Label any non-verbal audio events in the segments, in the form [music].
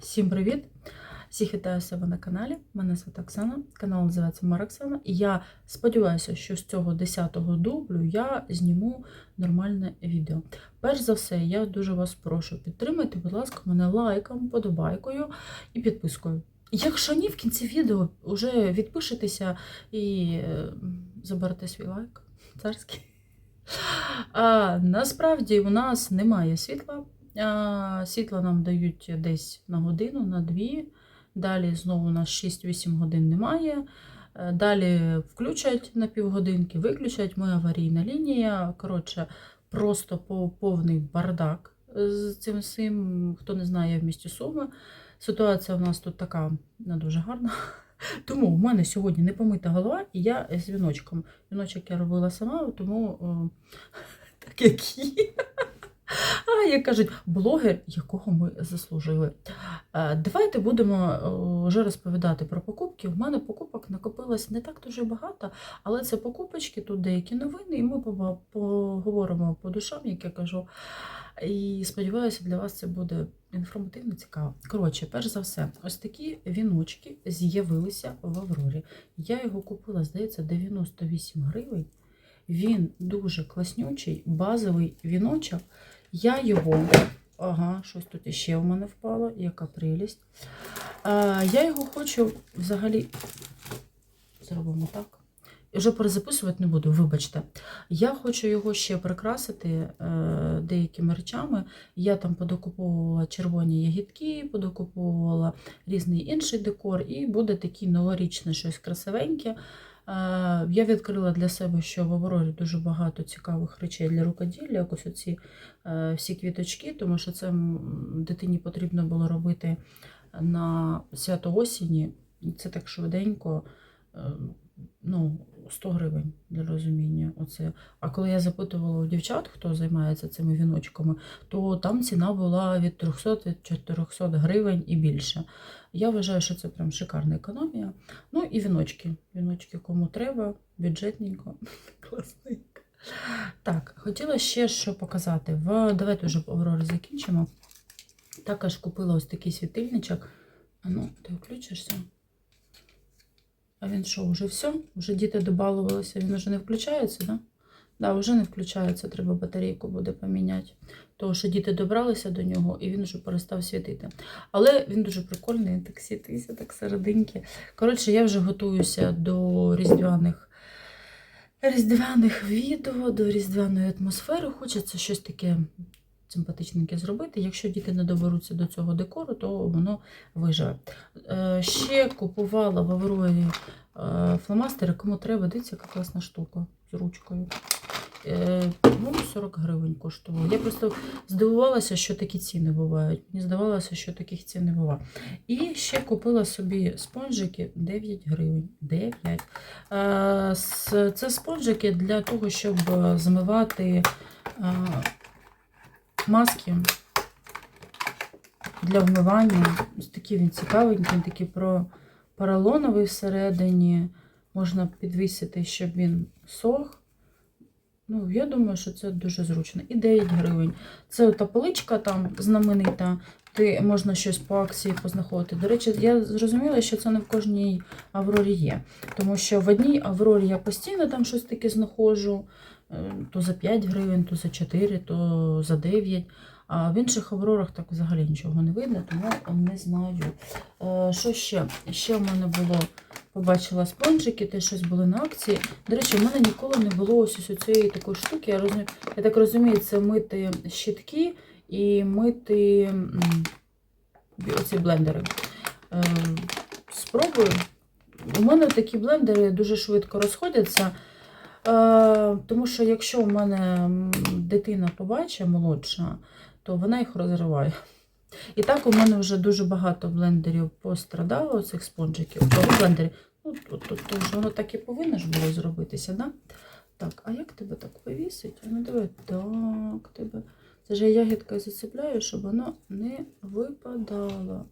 Всім привіт! Всіх вітаю себе на каналі. Мене звати Оксана. Канал називається Мароксана. І я сподіваюся, що з цього 10-го дублю я зніму нормальне відео. Перш за все, я дуже вас прошу підтримайте, будь ласка, мене лайком, подобайкою і підпискою. Якщо ні, в кінці відео вже відпишетеся і е, заберете свій лайк. Царський. А, насправді у нас немає світла. А, Світла нам дають десь на годину, на дві. Далі знову у нас 6-8 годин немає. Е, Далі включать на півгодинки, виключать. Ми аварійна лінія. Коротше, просто по- повний бардак з цим всім. Хто не знає, я в місті Суми. Ситуація у нас тут така не дуже гарна. [laughs] Тому в мене сьогодні не помита голова, і я з віночком. Віночок я робила сама, тому о, [laughs] так як є. А, як кажуть, блогер, якого ми заслужили. Е, Давайте будемо вже розповідати про покупки. У мене покупок накопилось не так дуже багато, але це покупочки, тут деякі новини, і ми поговоримо по душам, як я кажу. І сподіваюся, для вас це буде інформативно цікаво. Коротше, перш за все, ось такі віночки з'явилися в Аврорі. Я його купила, здається, 98 гривень. Він дуже класнючий, базовий віночок. Я його. Ага, щось тут іще в мене впало, яка прелість. Я його хочу взагалі. Зробимо так. Вже перезаписувати не буду, вибачте. Я хочу його ще прикрасити е, деякими речами. Я там подокуповувала червоні ягідки, подокуповувала різний інший декор, і буде такий новорічне щось красивеньке. Е, Я відкрила для себе, що в Аврорі дуже багато цікавих речей для рукоділля, якось оці е, всі квіточки, тому що це дитині потрібно було робити на свято осені. Це так швиденько. Ну, 100 гривень для розуміння. Оце. А коли я запитувала у дівчат, хто займається цими віночками, то там ціна була від 300 від 400 гривень і більше. Я вважаю, що це прям шикарна економія. Ну і віночки. Віночки кому треба, бюджетненько, [laughs] класненько. Так, хотіла ще що показати. В... Давайте вже по закінчимо. Також купила ось такий світильничок. А ну, ти включишся? А він що, вже все? Вже діти добалувалися, він вже не включається, да? Да, вже не включається, треба батарейку буде поміняти. Тому що діти добралися до нього і він вже перестав світити. Але він дуже прикольний, він так світиться, так серединки. Коротше, я вже готуюся до різдвяних, різдвяних відео, до різдвяної атмосфери. Хочеться щось таке симпатичненьке зробити. Якщо діти не доберуться до цього декору, то воно виживе. Е, Ще купувала в Аврорі е, фломастери, кому треба, дивіться, яка класна штука з ручкою. Е, По-моєму, 40 гривень коштувало. Я просто здивувалася, що такі ціни бувають. Мені здавалося, що таких цін не буває. І ще купила собі спонжики 9 гривень. 9. Е, Це спонжики для того, щоб е, змивати е, маски для вмивання. Ось такий він цікавенький, такий про поролоновий всередині. Можна підвісити, щоб він сох. Ну, я думаю, що це дуже зручно. І 9 гривень. Це ота поличка там знаменита. Ти можна щось по акції познаходити. До речі, я зрозуміла, що це не в кожній Аврорі є. Тому що в одній Аврорі я постійно там щось таке знаходжу. Е, То за 5 гривень, то за 4, то за 9. А в інших аврорах так взагалі нічого не видно, тому не знаю. Е, Що ще? Ще в мене було, побачила спонжики, теж щось були на акції. До речі, в мене ніколи не було ось ось цієї такої штуки. Я, розумію, я так розумію, це мити щітки і мити оці блендери. Е, Спробую. У мене такі блендери дуже швидко розходяться. Е, Тому що якщо у мене дитина побачить молодша, то вона їх розриває. І так у мене вже дуже багато блендерів пострадало, цих спонжиків. Того блендерів. Ну, то, то, то ж воно так і повинно ж було зробитися, да? Так, а як тебе так повісить? Ну давай так тебе. Це ж я ягідкою зацепляю, щоб воно не випадало.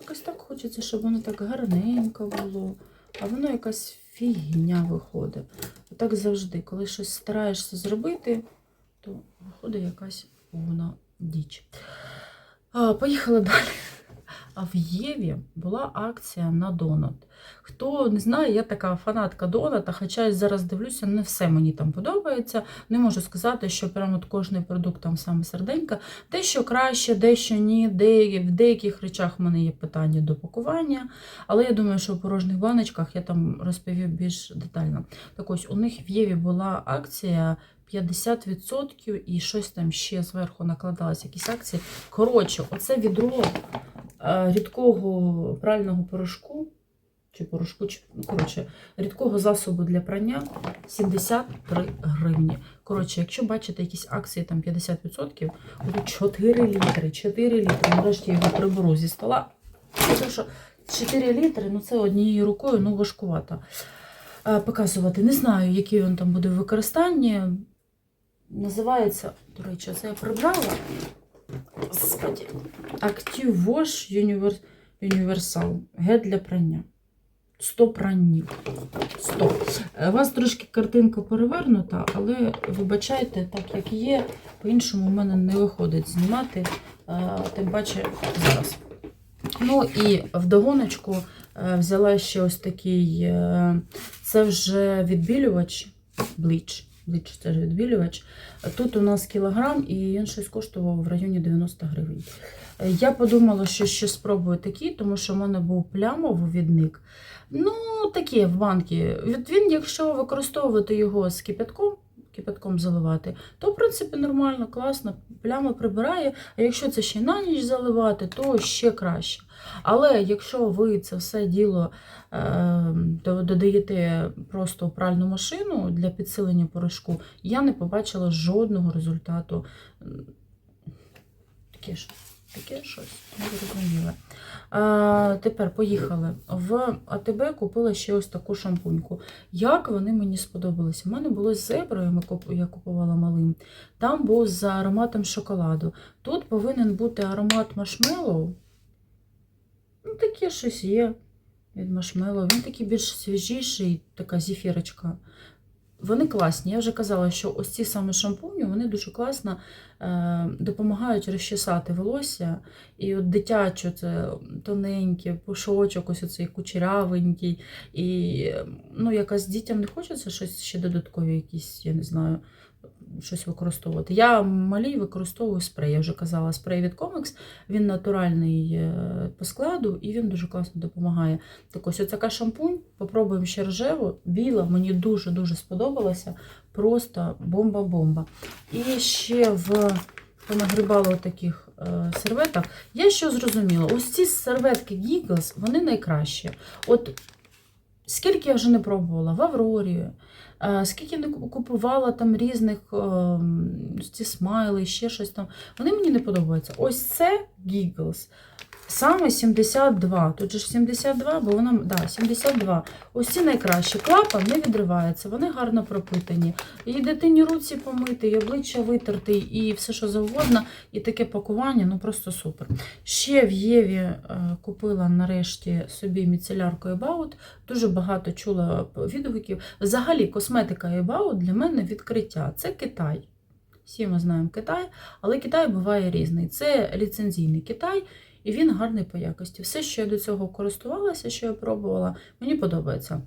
Якось так хочеться, щоб воно так гарненько було. А воно якась фігня виходить. Отак завжди, коли щось стараєшся зробити, то виходить якась повна діч. А, поїхали далі. А в Єві була акція на донат. Хто не знає, я така фанатка доната, хоча я зараз дивлюся, не все мені там подобається. Не можу сказати, що прямо от кожний продукт там саме серденька. Дещо краще, дещо ні. Де, в деяких речах в мене є питання до пакування, але я думаю, що в порожніх баночках я там розповів більш детально. Так ось у них в Єві була акція 50% і щось там ще зверху накладалось, якісь акції. Коротше, оце відро рідкого прального порошку. Чи порошку, чи ну, коротше, рідкого засобу для прання 73 гривні. Коротше, якщо бачите якісь акції там 50%, то 4 літри, 4 літри. Нарешті я його приберу зі стола. Тому що 4 літри, ну це однією рукою, ну важкувато е, показувати. Не знаю, який він там буде в використанні. Називається, до речі, це я прибрала. Господи. Active Wash Univer- Universal. Гель для прання. 100 пранів. 100. Е, У вас трошки картинка перевернута, але вибачайте, так як є, по-іншому в мене не виходить знімати, е, тим паче зараз. Ну і вдогоночку е, взяла ще ось такий, е, це вже відбілювач, бліч. Відбілювач. Тут у нас кілограм, і він щось коштував в районі 90 гривень. Е, Я подумала, що ще спробую такий, тому що в мене був плямовий Ну, такі в банки. Він, якщо використовувати його з кипятком, кипятком заливати, то в принципі нормально, класно, плями прибирає. А якщо це ще на ніч заливати, то ще краще. Але якщо ви це все діло е, додаєте просто в пральну машину для підсилення порошку, я не побачила жодного результату. Таке ж. Таке щось не зрозуміле. Тепер поїхали. В АТБ купила ще ось таку шампуньку. Як вони мені сподобалися? У мене було з зеброю, я купувала малим. Там був з ароматом шоколаду. Тут повинен бути аромат маршмеллоу. Ну, таке щось є від маршмеллоу. Він такий більш свіжіший, така зефірочка. Вони класні. Я вже казала, що ось ці саме шампуні вони дуже класно е, допомагають розчесати волосся. І от дитяче, це тоненьке, пушочок, ось оцей кучерявенький. І е, ну, якось дітям не хочеться щось ще додаткові, якісь, я не знаю, щось використовувати. Я малій використовую спрей. Я вже казала, спрей від Comex, він натуральний е, по складу і він дуже класно допомагає. Так ось така шампунь, попробуємо ще рожеву, біла, мені дуже-дуже сподобалася. Просто бомба-бомба. І ще в понагрібала таких е, серветок. Я що зрозуміла, ось ці серветки Giggles, вони найкращі. От скільки я вже не пробувала в Аврорі, е, скільки не купувала там різних е, ці смайли, ще щось там. Вони мені не подобаються. Ось це Giggles. Саме 72. Тут же ж 72, бо вона да, 72. Ось ці найкращі. Клапан не відривається, вони гарно пропитані. І дитині руці помити, і обличчя витерти, і все, що завгодно. І таке пакування, ну просто супер. Ще в Єві е, купила нарешті собі міцелярку About. Дуже багато чула відгуків. Взагалі, косметика About для мене відкриття. Це Китай. Всі ми знаємо Китай, але Китай буває різний. Це ліцензійний Китай, і він гарний по якості. Все, що я до цього користувалася, що я пробувала, мені подобається.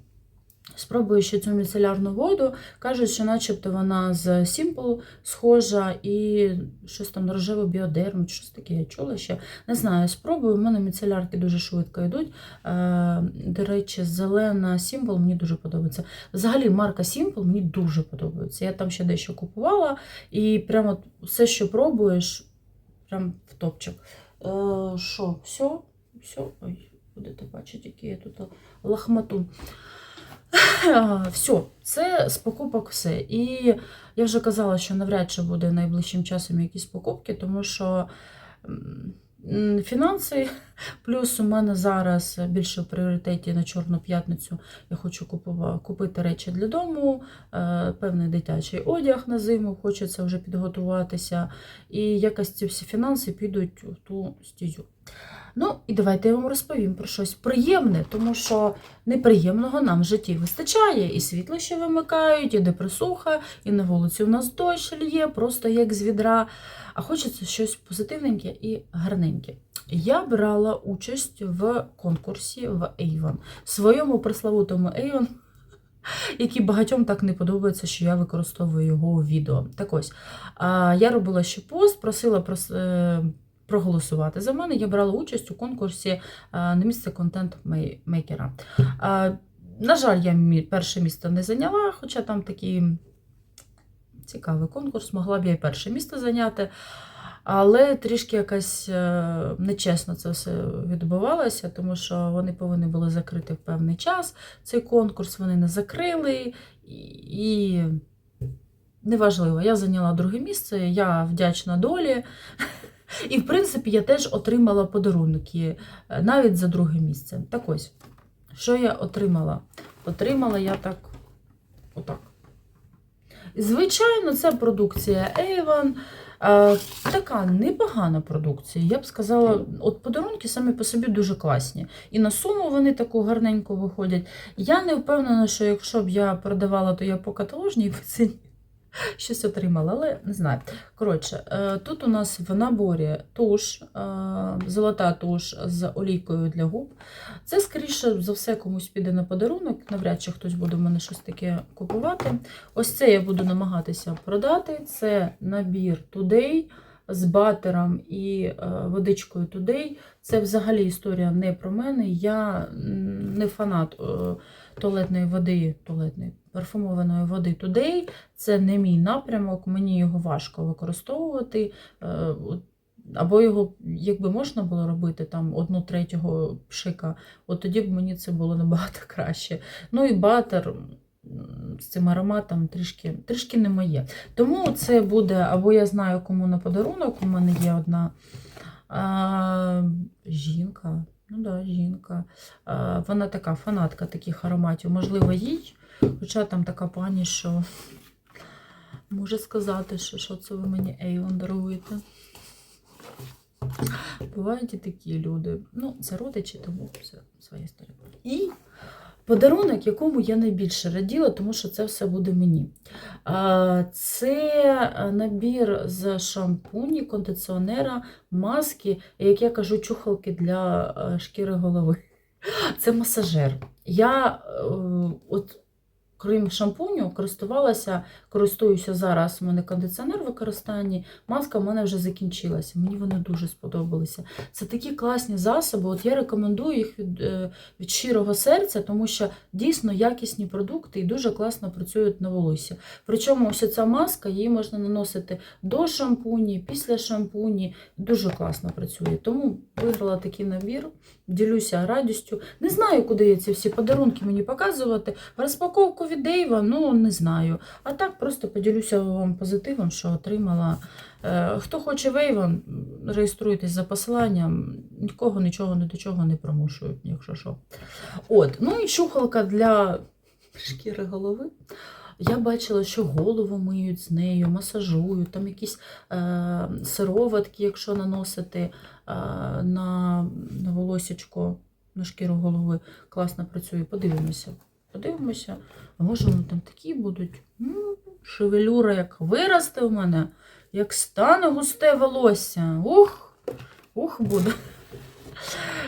Спробую ще цю міцелярну воду. Кажуть, що начебто вона з Simple схожа і щось там рожеве біодерм, щось таке я чула ще. Не знаю, спробую. У мене міцелярки дуже швидко йдуть. Е, До речі, зелена Simple мені дуже подобається. Взагалі, марка Simple мені дуже подобається. Я там ще дещо купувала, і прямо все, що пробуєш, прям в топчик. Е, Що, все? Все? Ой, будете бачити, які я тут лахмату. Все, це з покупок все. І я вже казала, що навряд чи буде найближчим часом якісь покупки, тому що фінанси, плюс у мене зараз більше в пріоритеті на Чорну п'ятницю. Я хочу купити речі для дому, е, певний дитячий одяг на зиму, хочеться вже підготуватися. І якось ці всі фінанси підуть в ту стізю. Ну, і давайте я вам розповім про щось приємне, тому що неприємного нам в житті вистачає. І світло ще вимикають, і депресуха, і на вулиці у нас дощ лє, просто як з відра. А хочеться щось позитивненьке і гарненьке. Я брала участь в конкурсі в Avon. Своєму пресловутому Avon, [laughs] який багатьом так не подобається, що я використовую його у відео. Так ось, я робила ще пост, просила прос- е, проголосувати за мене. Я брала участь у конкурсі е, на місце контент-мейкера. Е, На жаль, я перше місце не зайняла, хоча там такий цікавий конкурс, могла б я і перше місце зайняти. Але трішки якась е, нечесно це все відбувалося, тому що вони повинні були закрити в певний час цей конкурс, вони не закрили. І, і неважливо, я зайняла друге місце, я вдячна долі. І, в принципі, я теж отримала подарунки е, навіть за друге місце. Так ось, що я отримала? Отримала я так, отак. Звичайно, це продукція Avon. Е, Така непогана продукція. Я б сказала, от подарунки самі по собі дуже класні. І на суму вони таку гарненько виходять. Я не впевнена, що якщо б я продавала, то я по каталожній [laughs] ціні щось отримала, але не знаю. Коротше, е, тут у нас в наборі туш, е, золота туш з олійкою для губ. Це, скоріше за все, комусь піде на подарунок. Навряд чи хтось буде в мене щось таке купувати. Ось це я буду намагатися продати. Це набір Today з батером і е, водичкою Today. Це взагалі історія не про мене. Я не фанат туалетної води, туалетної парфумованої води Today. Це не мій напрямок, мені його важко використовувати. Е, або його, якби можна було робити там одну третього пшика, от тоді б мені це було набагато [laughs] краще. Ну і батер з цим ароматом трішки, трішки не моє. Тому це буде, або я знаю, кому на подарунок. У мене є одна а, жінка. Ну да, жінка. Вона така фанатка таких ароматів. Можливо, їй. Хоча там така пані, що може сказати, що, що це ви мені Ейвон даруєте. Бувають і такі люди. Ну, це родичі, тому все своя історія. І подарунок, якому я найбільше раділа, тому що це все буде мені. Це набір з шампуні, кондиціонера, маски, як я кажу, чухалки для е, шкіри голови. Це масажер. Я е, от крім шампуню, користувалася, користуюся зараз. У мене кондиціонер в використанні, маска в мене вже закінчилася. Мені вони дуже сподобалися. Це такі класні засоби. От я рекомендую їх від, е, від щирого серця, тому що дійсно якісні продукти і дуже класно працюють на волосся. Причому ось ця маска, її можна наносити до шампуні, після шампуні. Дуже класно працює. Тому виграла такий набір, ділюся радістю. Не знаю, куди я ці всі подарунки мені показувати. Розпаковку від Дейва, ну не знаю. А так просто поділюся вам позитивом, що отримала. Е, Хто хоче Вейван, реєструйтесь за посиланням, нікого нічого ні до чого не примушують, якщо що. От, ну і чухалка для шкіри голови. Я бачила, що голову миють з нею, масажують, там якісь е, сироватки, якщо наносити е, на, на волосечко, на шкіру голови, класно працює. Подивимося. Подивимося. А може вони там такі будуть. Ну, Шевелюра, як виросте в мене, як стане густе волосся. Ух, ух буде.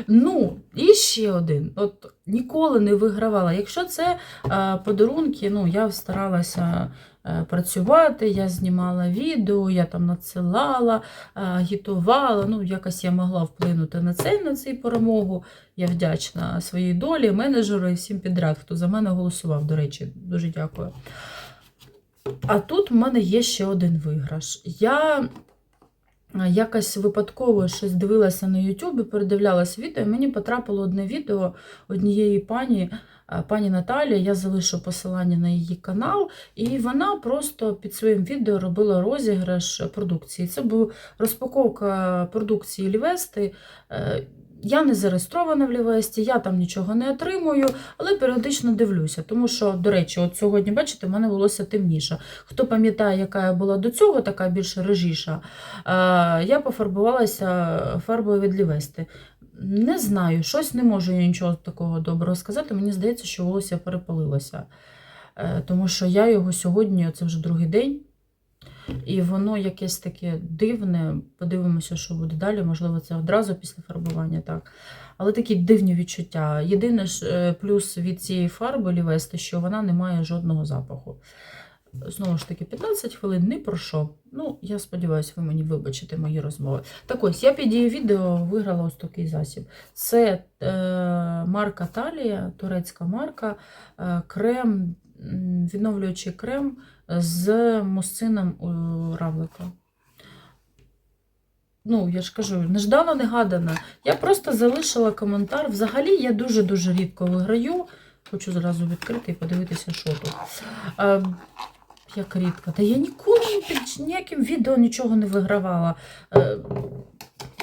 Ну, і ще один. От ніколи не вигравала. Якщо це е, подарунки, ну, я старалася е, працювати, я знімала відео, я там надсилала, е, агітувала. Ну, якось я могла вплинути на це, на цю перемогу. Я вдячна своїй долі, менеджеру і всім підряд, хто за мене голосував. До речі, дуже дякую. А тут в мене є ще один виграш. Я якось випадково щось дивилася на Ютубі, передивлялася відео, і мені потрапило одне відео однієї пані, пані Наталі. Я залишу посилання на її канал, і вона просто під своїм відео робила розіграш продукції. Це була розпаковка продукції Лівести. Я не зареєстрована в Лівесті, я там нічого не отримую, але періодично дивлюся. Тому що, до речі, от сьогодні, бачите, в мене волосся темніше. Хто пам'ятає, яка я була до цього, така більш режіша, е, я пофарбувалася фарбою від Лівести. Не знаю, щось не можу я нічого такого доброго сказати. Мені здається, що волосся перепалилося. Е, Тому що я його сьогодні, це вже другий день. І воно якесь таке дивне. Подивимося, що буде далі. Можливо, це одразу після фарбування, так. Але такі дивні відчуття. Єдине ж е, плюс від цієї фарби лівести, що вона не має жодного запаху. Знову ж таки, 15 хвилин не про що. Ну, я сподіваюся, ви мені вибачите мої розмови. Так ось, я під її відео виграла ось такий засіб. Це е, марка Талія, турецька марка, е, крем, відновлюючий крем з мусцином у равлика. Ну, я ж кажу, неждано негадано. Я просто залишила коментар. Взагалі, я дуже-дуже рідко виграю. Хочу зразу відкрити і подивитися, що тут. Е, як рідко. Та я ніколи ніяким відео нічого не вигравала. Е,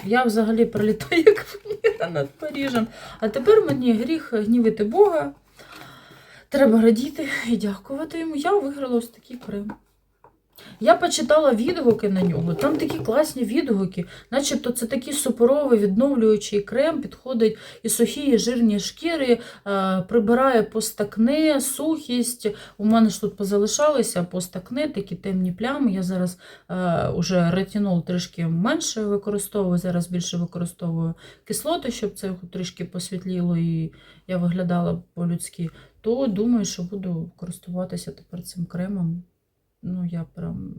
я взагалі пролітаю як [laughs] над Парижем. А тепер мені гріх гнівити Бога. Треба радіти і дякувати йому. Я виграла ось такий крем. Я почитала відгуки на нього. Там такі класні відгуки, начебто це такий супоровий відновлюючий крем, підходить і сухі, і жирні шкіри, е, прибирає постакне, сухість. У мене ж тут позалишалися постакне, такі темні плями. Я зараз е, уже ретинол трішки менше використовую, зараз більше використовую кислоти, щоб це трішки посвітліло і я виглядала по-людськи. То думаю, що буду користуватися тепер цим кремом. Ну, я прям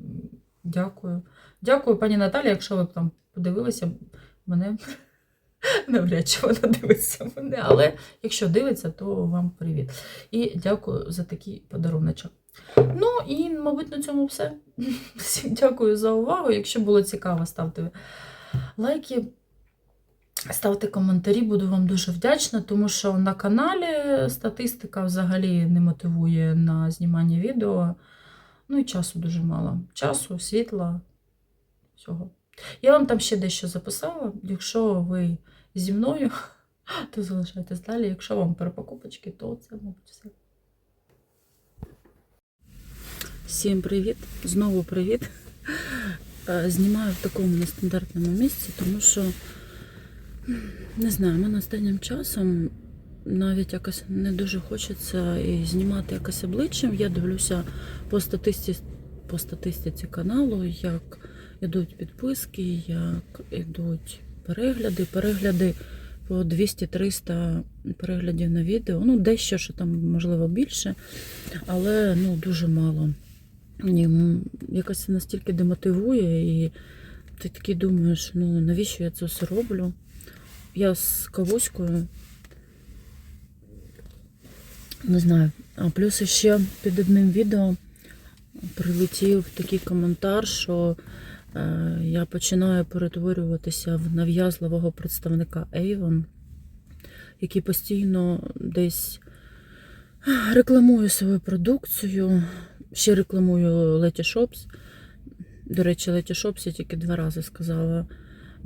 дякую. Дякую, пані Наталі, якщо ви б там подивилися мене. [laughs] Навряд чи вона дивиться мене, але якщо дивиться, то вам привіт. І дякую за такий подаруночок. Ну і, мабуть, на цьому все. [laughs] Всім дякую за увагу. Якщо було цікаво, ставте лайки, ставте коментарі, буду вам дуже вдячна, тому що на каналі статистика взагалі не мотивує на знімання відео. Ну і часу дуже мало. Часу, світла, всього. Я вам там ще дещо записала. Якщо ви зі мною, [laughs] то залишайтесь далі. Якщо вам перепокупочки, то це, мабуть, все. Всім привіт! Знову привіт. Е, Знімаю в такому нестандартному місці, тому що, не знаю, мене останнім часом навіть якось не дуже хочеться і знімати якось обличчям. Я дивлюся по статистиці, по статистиці каналу, як йдуть підписки, як йдуть перегляди. Перегляди по 200-300 переглядів на відео. Ну, дещо, що там, можливо, більше, але ну, дуже мало. Якось це настільки демотивує, і ти такий думаєш, ну навіщо я це все роблю? Я з кавуською. Не знаю. А плюс ще під одним відео прилетів такий коментар, що е, я починаю перетворюватися в нав'язливого представника Avon, який постійно десь рекламує свою продукцію. Ще рекламую Letty Shops. До речі, Letty Shops я тільки два рази сказала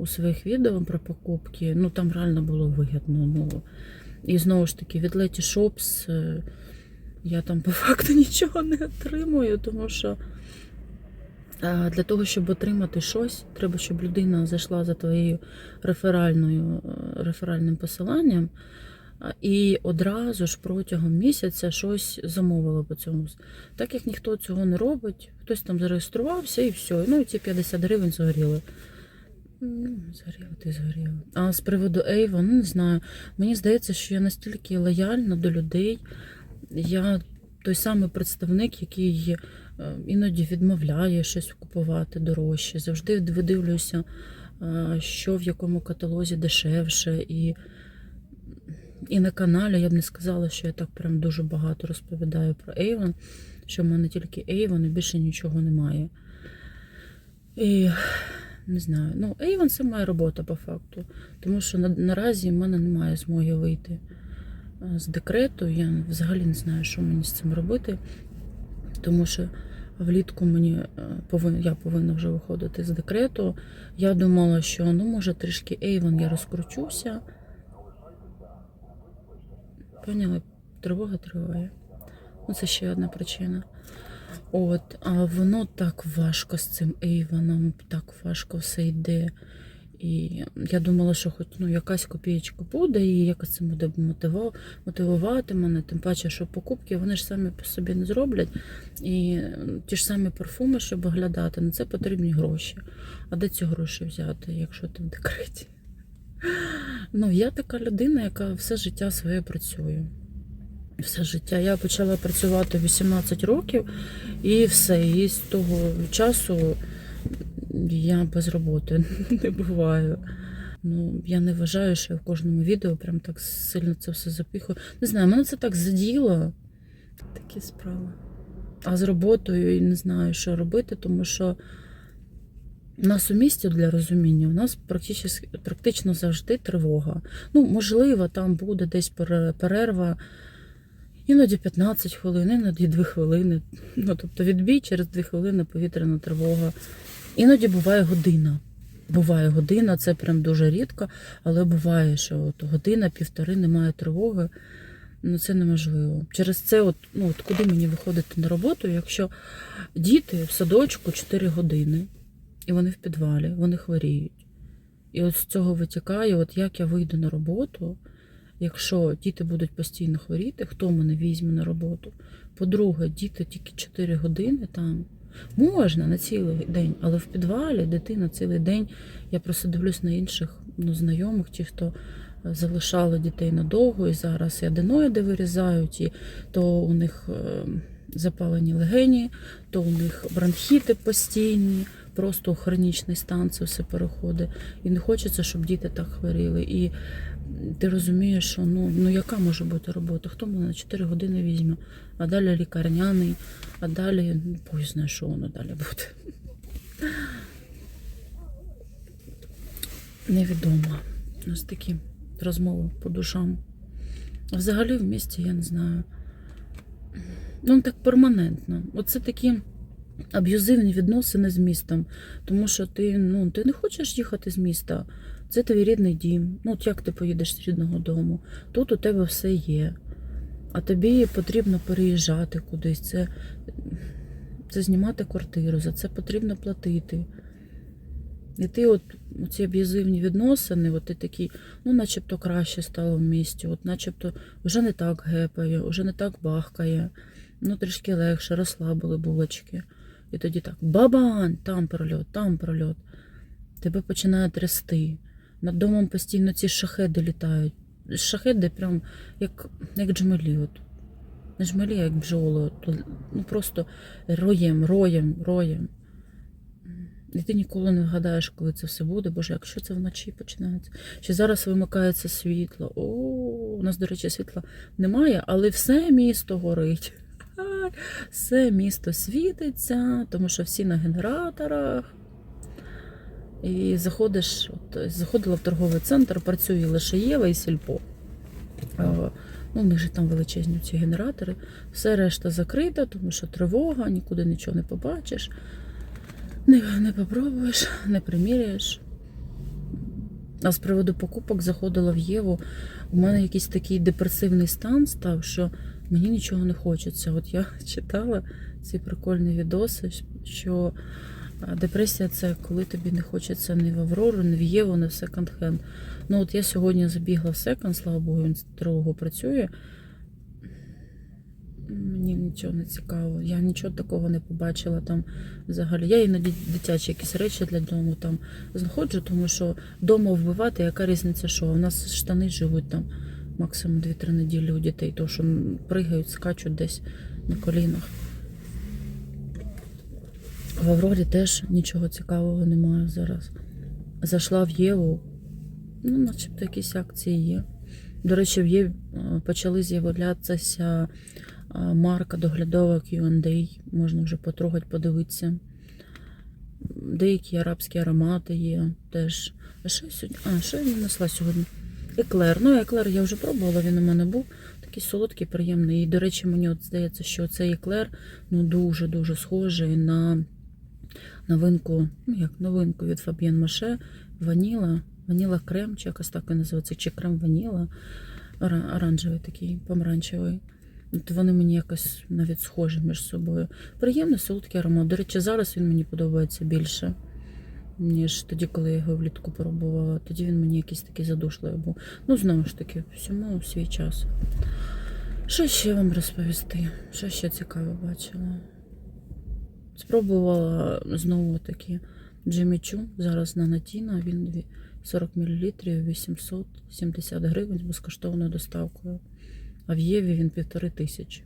у своїх відео про покупки. Ну там реально було вигідно. Ну, і знову ж таки, від Shops е, я там по [laughs] факту нічого не отримую, тому що е, для того, щоб отримати щось, треба, щоб людина зайшла за твоєю реферальною, е, реферальним посиланням і одразу ж протягом місяця щось замовила по цьому. Так як ніхто цього не робить, хтось там зареєструвався і все. Ну і ці 50 гривень згоріли. Ну, Згоріло, ти згоріло. А з приводу Ейва, ну не знаю. Мені здається, що я настільки лояльна до людей. Я той самий представник, який е, іноді відмовляє щось купувати дорожче. Завжди видивлюся, е, що в якому каталозі дешевше. І, і на каналі я б не сказала, що я так прям дуже багато розповідаю про Avon, що в мене тільки Avon і більше нічого немає. І не знаю. Ну, Avon це моя робота по факту. Тому що на, наразі в мене немає змоги вийти е, з декрету. Я взагалі не знаю, що мені з цим робити. Тому що влітку мені е, повин, я повинна вже виходити з декрету. Я думала, що ну, може трішки Avon я розкручуся. Поняли, тривога триває. Ну, це ще одна причина. От, а воно так важко з цим Ейвоном, так важко все йде. І я думала, що хоч ну, якась копієчка буде, і якось це буде мотивувати мене. Тим паче, що покупки вони ж самі по собі не зроблять. І ті ж самі парфуми, щоб оглядати, на це потрібні гроші. А де ці гроші взяти, якщо ти в декреті? Ну, я така людина, яка все життя своє працює. Все життя. Я почала працювати 18 років, і все. І з того часу я без роботи [laughs] не буваю. Ну, я не вважаю, що я в кожному відео прям так сильно це все запіхую. Не знаю, мене це так заділо. Такі справи. А з роботою і не знаю, що робити, тому що у нас у місті для розуміння, у нас практично, практично завжди тривога. Ну, можливо, там буде десь перерва. Іноді 15 хвилин, іноді 2 хвилини. Ну, тобто відбій через 2 хвилини повітряна тривога. Іноді буває година. Буває година, це прям дуже рідко, але буває, що от година, півтори немає тривоги. Ну це неможливо. Через це, от, ну, от куди мені виходити на роботу, якщо діти в садочку 4 години, і вони в підвалі, вони хворіють. І от з цього витікає, от як я вийду на роботу, якщо діти будуть постійно хворіти, хто мене візьме на роботу? По-друге, діти тільки 4 години там. Можна на цілий день, але в підвалі дитина цілий день. Я просто дивлюсь на інших ну, знайомих, ті, хто е, залишали дітей надовго, і зараз і аденоїди вирізають, і то у них е, запалені легені, то у них бронхіти постійні, просто хронічний стан це все переходить. І не хочеться, щоб діти так хворіли. І ти розумієш, що ну, ну яка може бути робота? Хто мене на 4 години візьме, а далі лікарняний, а далі ну, Бог що воно далі буде. Невідомо. У нас такі розмови по душам. Взагалі в місті я не знаю. Ну, так перманентно. Оце такі аб'юзивні відносини з містом. Тому що ти, ну, ти не хочеш їхати з міста. Це твій рідний дім. Ну, як ти поїдеш з рідного дому? Тут у тебе все є. А тобі потрібно переїжджати кудись. Це, це знімати квартиру, за це потрібно платити. І ти от ці аб'юзивні відносини, от ти такий, ну, начебто краще стало в місті, от начебто вже не так гепає, вже не так бахкає, ну трішки легше, розслабили булочки. І тоді так, бабан, там прольот, там прольот. Тебе починає трясти. Над домом постійно ці шахеди літають. Шахеди прям як, як джмелі. От. Не жмелі, як бджоли. Ну просто роєм, роєм, роєм. І ти ніколи не вгадаєш, коли це все буде. Боже, якщо це вночі починається. Чи зараз вимикається світло? О, у нас, до речі, світла немає, але все місто горить. [laughs] Все місто світиться, тому що всі на генераторах. І заходиш, от, заходила в торговий центр, працює лише Єва і Сільпо. А, Ну, в них же там величезні ці генератори. Все решта закрита, тому що тривога, нікуди нічого не побачиш, не, не попробуєш, не приміряєш. А з приводу покупок заходила в Єву. У мене якийсь такий депресивний стан став, що мені нічого не хочеться. От я [laughs] читала ці прикольні відоси, що депресія це коли тобі не хочеться ні в Аврору, ні в Єву, ні в секонд-хенд. Ну от я сьогодні забігла в секонд, слава Богу, він строго працює. Мені нічого не цікаво. Я нічого такого не побачила там взагалі. Я іноді дитячі якісь речі для дому там знаходжу, тому що вдома вбивати, яка різниця, що у нас штани живуть там максимум 2-3 неділі у дітей, то що пригають, скачуть десь на колінах. В Аврорі теж нічого цікавого немає зараз. Зайшла в Єву, ну, начебто якісь акції є. До речі, в Єві е, почали з'являтися е, марка доглядова Q&A, можна вже потрогати, подивитися. Деякі арабські аромати є теж. А що сьогодні? А, що я нанесла сьогодні? Еклер. Ну, еклер я вже пробувала, він у мене був. Такий солодкий, приємний. І, до речі, мені от здається, що цей еклер ну, дуже-дуже схожий на новинку, ну як новинку від Fabienne Маше, ваніла, ваніла крем, чи якось так і називається, чи крем ваніла, оранжевий такий, помаранчевий. От вони мені якось навіть схожі між собою. Приємний солодкий аромат. До речі, зараз він мені подобається більше. ніж тоді, коли я його влітку пробувала. Тоді він мені якийсь такий задушливий був. Ну, знову ж таки, всьому свій час. Що ще вам розповісти? Що ще цікаве бачила? Спробувала знову таки Джиммі Чу. Зараз на Натіна. Він 40 мл 870 гривень з безкоштовною доставкою. А в Єві він півтори тисячі.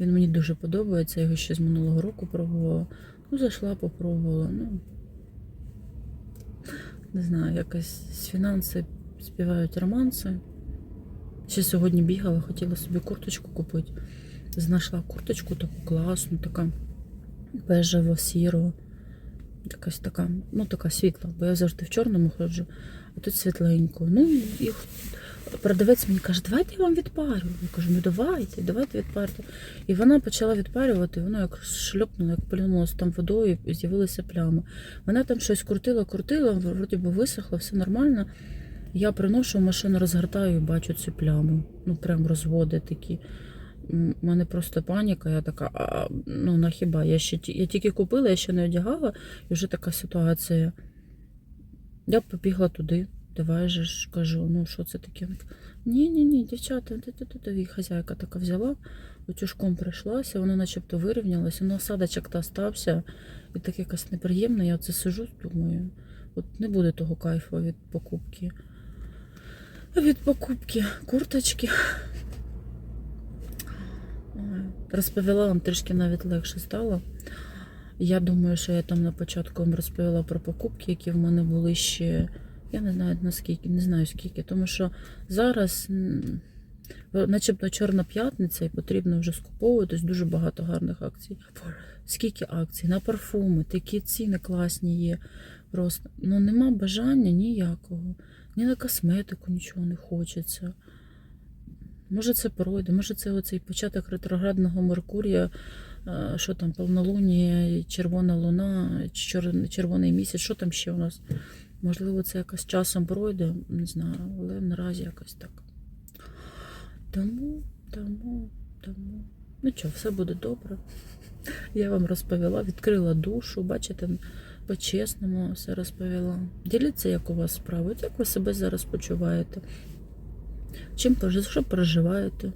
Він мені дуже подобається, я його ще з минулого року пробувала. Ну, зайшла, попробувала. Ну, не знаю, якось з фінанси співають романси. Ще сьогодні бігала, хотіла собі курточку купити. Знайшла курточку таку класну, така бежево сіро Якась така, ну така світла, бо я завжди в чорному ходжу, а тут світленько. Ну, і продавець мені каже, давайте я вам відпарю. Я кажу, ну давайте, давайте відпарте. І вона почала відпарювати, воно як шльопнуло, як полінулося там водою, і з'явилися плями. Вона там щось крутила, крутила, вроді би висохло, все нормально. Я приношу машину, розгортаю і бачу цю пляму. Ну, прям розводи такі. У мене просто паніка, я така, а, ну на хіба? Я ще я тільки купила, я ще не одягала, і вже така ситуація. Я побігла туди, давай же ж кажу, ну що це таке? Ні, ні, дівчата. І хазяйка така взяла, утюжком прийшлася, воно начебто вирівнялося, ну осадочок та стався, і так якось неприємно, я оце сижу, думаю, от не буде того кайфу від покупки. Від покупки курточки. Розповіла вам трішки навіть легше стало. Я думаю, що я там на початку вам розповіла про покупки, які в мене були ще. Я не знаю наскільки, не знаю скільки, тому що зараз, начебто Чорна п'ятниця, і потрібно вже скуповуватись дуже багато гарних акцій. Скільки акцій? На парфуми, такі ціни класні є. Просто ну нема бажання ніякого. Ні на косметику нічого не хочеться. Може, це пройде, може, це оцей початок ретроградного Меркурія, е, що там, повнолунія, червона луна, червоний місяць, що там ще у нас? Можливо, це якось часом пройде, не знаю, але наразі якось так. Тому, тому, тому. Ну що, все буде добре. Я вам розповіла, відкрила душу, бачите, по-чесному все розповіла. Діліться, як у вас справи, як ви себе зараз почуваєте. Чим що переживаєте?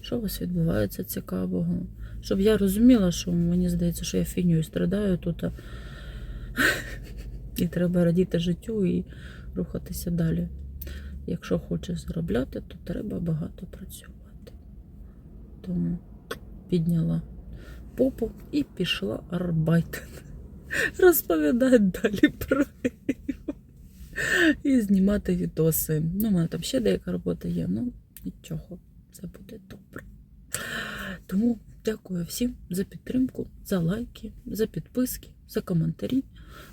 Що у вас відбувається цікавого? Щоб я розуміла, що мені здається, що я фінію страдаю тут. [laughs] І треба радіти життю і рухатися далі. Якщо хочеш заробляти, то треба багато працювати. Тому підняла попу і пішла арбайтен. [laughs] Розповідати далі про. І знімати відоси. Ну, у мене там ще деяка робота є, ну нічого, це буде добре. Тому дякую всім за підтримку, за лайки, за підписки, за коментарі.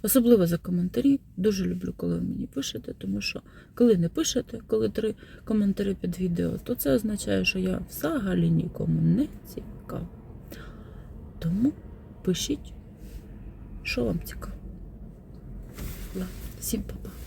Особливо за коментарі. Дуже люблю, коли ви мені пишете, тому що коли не пишете, коли три коментарі під відео, то це означає, що я взагалі нікому не цікава. Тому пишіть, що вам цікаво. Всім па-па.